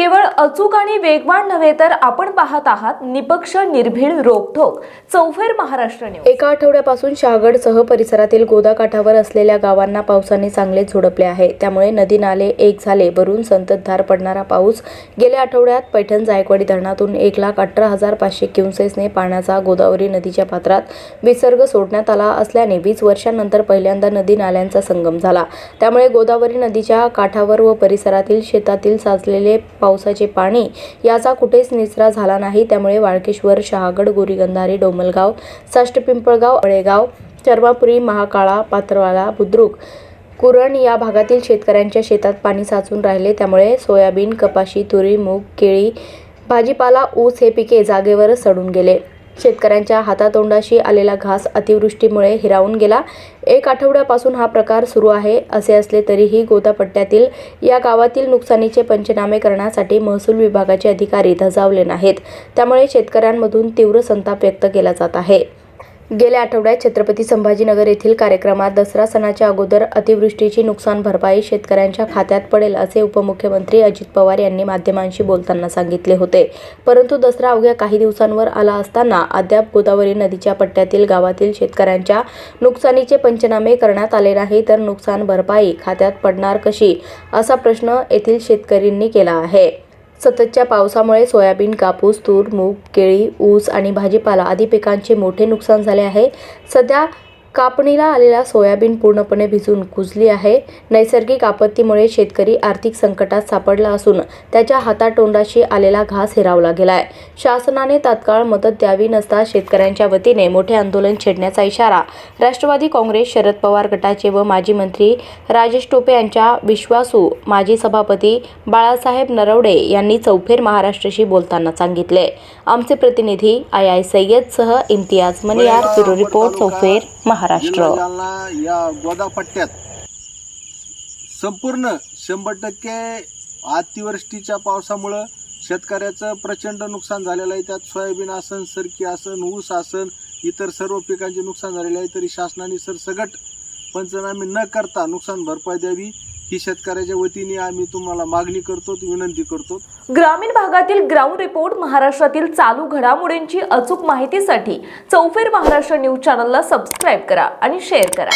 केवळ अचूक आणि वेगवान नव्हे तर आपण पाहत आहात निपक्ष निर्भीड रोखोक चौफेर महाराष्ट्र न्यूज. एका आठवड्यापासून शहागडसह परिसरातील गोदाकाठावर असलेल्या गावांना पावसाने चांगलेच झोडपले आहे. त्यामुळे नदी नाले एक झाले भरून संततधार पडणारा पाऊस गेल्या आठवड्यात पैठण जायकवाडी धरणातून एक लाख अठरा हजार पाचशे क्युसेसने पाण्याचा गोदावरी नदीच्या पात्रात विसर्ग सोडण्यात आला असल्याने वीस वर्षांनंतर पहिल्यांदा नदी नाल्यांचा संगम झाला. त्यामुळे गोदावरी नदीच्या काठावर व परिसरातील शेतातील साचलेले पावसाचे पाणी याचा कुठेच निचरा झाला नाही. त्यामुळे वाळकेश्वर शहागड गोरीगंधारी डोमलगाव साष्टपिंपळगाव अळेगाव चर्मापुरी महाकाळा पात्रवाला बुद्रुक कुरण या भागातील शेतकऱ्यांच्या शेतात पाणी साचून राहिले. त्यामुळे सोयाबीन कपाशी तुरी मूग केळी भाजीपाला ऊस हे पिके जागेवरच सडून गेले. शेतकऱ्यांच्या हातातोंडाशी आलेला घास अतिवृष्टीमुळे हिरावून गेला. एक आठवड्यापासून हा प्रकार सुरू आहे असे असले तरीही गोदापट्ट्यातील या गावातील नुकसानीचे पंचनामे करण्यासाठी महसूल विभागाचे अधिकारी धजावले नाहीत. त्यामुळे शेतकऱ्यांमधून तीव्र संताप व्यक्त केला जात आहे. गेल्या आठवड्यात छत्रपती संभाजीनगर येथील कार्यक्रमात दसरा सणाच्या अगोदर अतिवृष्टीची नुकसान भरपाई शेतकऱ्यांच्या खात्यात पडेल असे उपमुख्यमंत्री अजित पवार यांनी माध्यमांशी बोलताना सांगितले होते. परंतु दसरा अवघ्या काही दिवसांवर आला असताना अद्याप गोदावरी नदीच्या पट्ट्यातील गावातील शेतकऱ्यांच्या नुकसानीचे पंचनामे करण्यात आले नाही तर नुकसान भरपाई खात्यात पडणार कशी? असा प्रश्न येथील शेतकऱ्यांनी केला आहे. सततच्या पावसामुळे सोयाबीन कापूस तूर मूग केळी ऊस आणि भाजीपाला आदी पिकांचे मोठे नुकसान झाले आहे. सध्या कापणीला आलेला सोयाबीन पूर्णपणे भिजून कुजली आहे. नैसर्गिक आपत्तीमुळे शेतकरी आर्थिक संकटात सापडला असून त्याच्या हातातोंडाशी आलेला घास हिरावला गेलाय. शासनाने तात्काळ मदत द्यावी नसता शेतकऱ्यांच्या वतीने मोठे आंदोलन छेडण्याचा इशारा राष्ट्रवादी काँग्रेस शरद पवार गटाचे व माजी मंत्री राजेश टोपे यांच्या विश्वासू माजी सभापती बाळासाहेब नरवडे यांनी चौफेर महाराष्ट्राशी बोलताना सांगितले. आमचे प्रतिनिधी आय आय सय्यदसह इम्तियाज मनियार ब्युरो रिपोर्ट चौफेर महाराष्ट्र. जालना या गोदापट्ट्यात संपूर्ण शंभर टक्के अतिवृष्टीच्या पावसामुळं शेतकऱ्याचं प्रचंड नुकसान झालेलं आहे. त्यात सोयाबीन आसन सरकी आसन ऊस आसन इतर सर्व पिकांचे नुकसान झालेले आहे. तरी शासनाने सरसगट पंचनामे न करता नुकसान भरपाई द्यावी ही शेतकऱ्याच्या वतीने आम्ही तुम्हाला मागणी करतो विनंती करतो. ग्रामीण भागातील ग्राउंड रिपोर्ट महाराष्ट्रातील चालू घडामोडींची अचूक माहितीसाठी चौफेर महाराष्ट्र न्यूज चॅनलला सबस्क्राईब करा आणि शेअर करा.